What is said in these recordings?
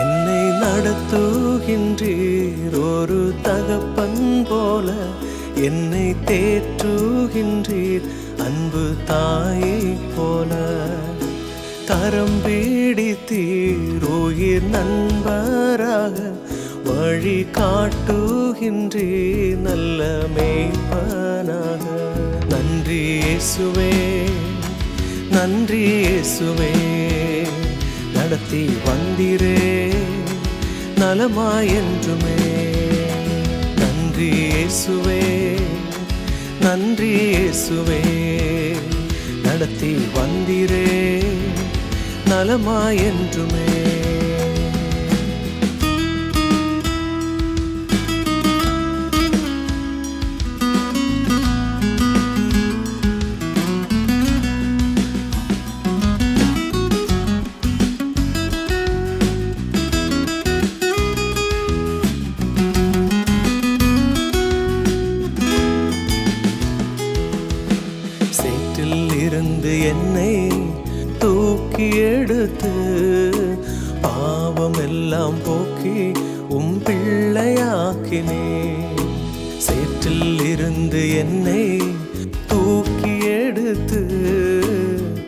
என்னை நடத்துகின்றீர் ஒரு தகப்பன் போல. என்னை தேற்றுகின்றீர் அன்பு தாயை போல. கரம் பீடித்தீர் உயிர் நண்பராக வழி காட்டுகின்றீர் நல்ல மேய்ப்பனாக. நன்றி இயேசுவே நன்றி இயேசுவே நடத்தி வந்திரே நலமாயென்றுமே நன்றி இயேசுவே நன்றி இயேசுவே. நடத்தி வந்திரே நலமாயென்றுமே என்றுமே. என்னை தூக்கி எடுத்து பாவம் எல்லாம் போக்கி உம் பிள்ளையாக்கினே. சேற்றில் இருந்து என்னை தூக்கி எடுத்து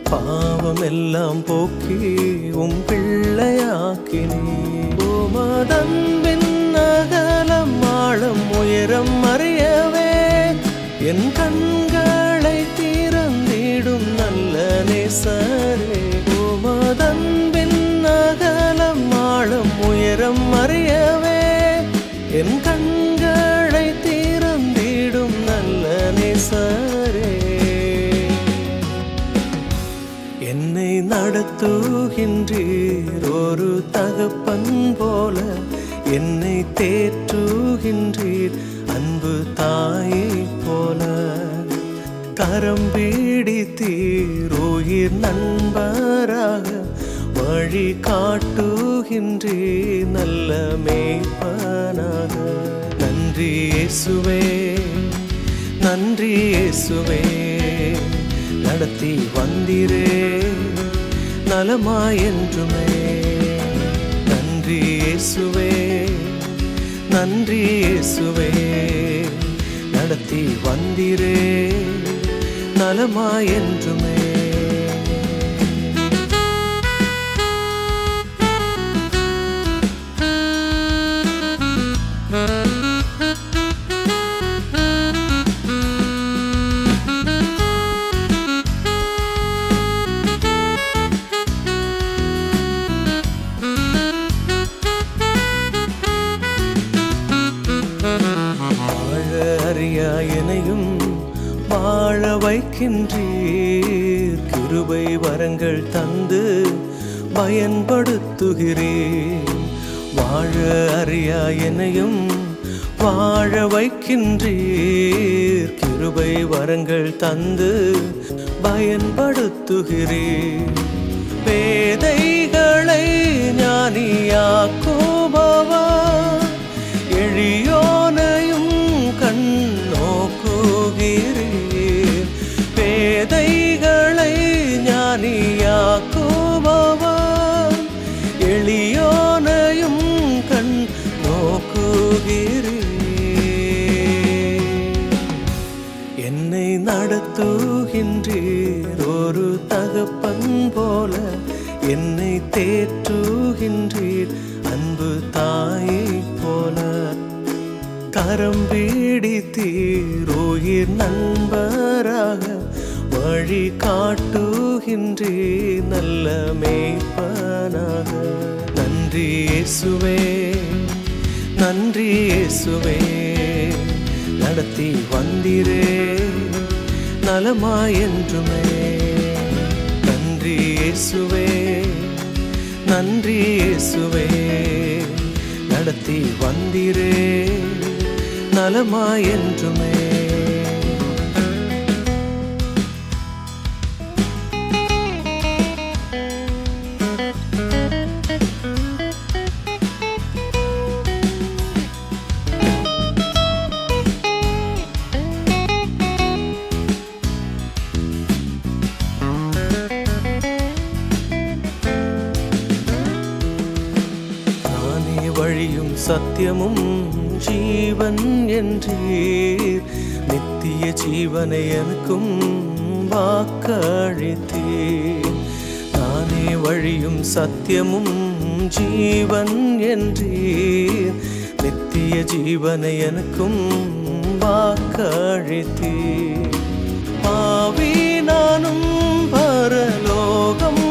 பாவம் எல்லாம் போக்கி உம் பிள்ளையாக்கினே. உமதன்பின் அகலம் ஆழம் உயரம் அறியவே என் கண் நேசரே உமதன்பின் அகலம் ஆழம் உயரம் அறியவே. என் கண்களை திறந்திடும் நல்ல நேசரே என்னை நடத்துகின்றீர் ஒரு தகப்பன் போல. என்னை தேற்றுகின்றீர் அன்பு தாயே. கரம் பீடித்தீரோயிர் நண்பராக வழி காட்டுகின்றே நல்ல மேய்ப்பனாக. நன்றி இயேசுவே நன்றி இயேசுவே நடத்தி வந்திரே நலமா என்றுமே. நன்றி இயேசுவே நன்றி இயேசுவே நடத்தி வந்திரே. நலமாயென்றுமே. வாழ வாழ கிருபை வரங்கள் தந்து பயன்படுத்துகிறேன். வாழ அறியா என்னையும் வாழ வைக்கின்றீர். கிருபை வரங்கள் தந்து பயன்படுத்துகிறேன். பேதைகளை ஞானியாக்குபவா நடத்துகின்றீர் ஒரு தகப்பன் போல என்னை தேற்றுகின்றீர் அன்பு தாயை போல கரம் பீடித்தீர் உயிர் நண்பராக வழி காட்டுகின்றீர் நல்ல மேய்ப்பனாக. நன்றி இயேசுவே நன்றி இயேசுவே நடத்தி வந்திரே. நலமாயென்றுமே. நன்றி இயேசுவே நன்றி இயேசுவே. நடத்தி வந்திரே நலமாயென்றுமே. வழியும் சத்தியமும் ஜீவன் என்றீர். நித்திய ஜீவனை எனக்கும் வாக்களித்தீர். நானே வழியும் சத்தியமும் ஜீவன் என்றீர். நித்திய ஜீவனை எனக்கும் வாக்களித்தீர். பாவி நானும் பரலோகம்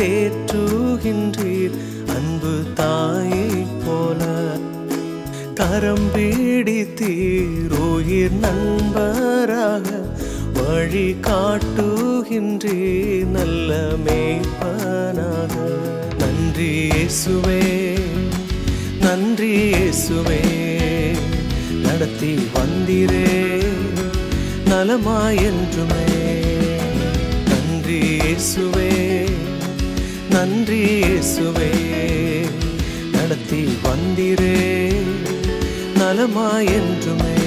தேற்றுகின்றீர். அன்பு தாயை போல கரம் பீடித்தீர். உயிர் நண்பராக வழி காட்டுகின்றீர். நல்ல மேய்ப்பனாக. நன்றி இயேசுவே நன்றி இயேசுவே. நடத்தி வந்திரே நலமாய் என்றுமே. நன்றி இயேசுவே. இயேசுவே நடத்தி வந்திரே நலமாய் என்றுமே.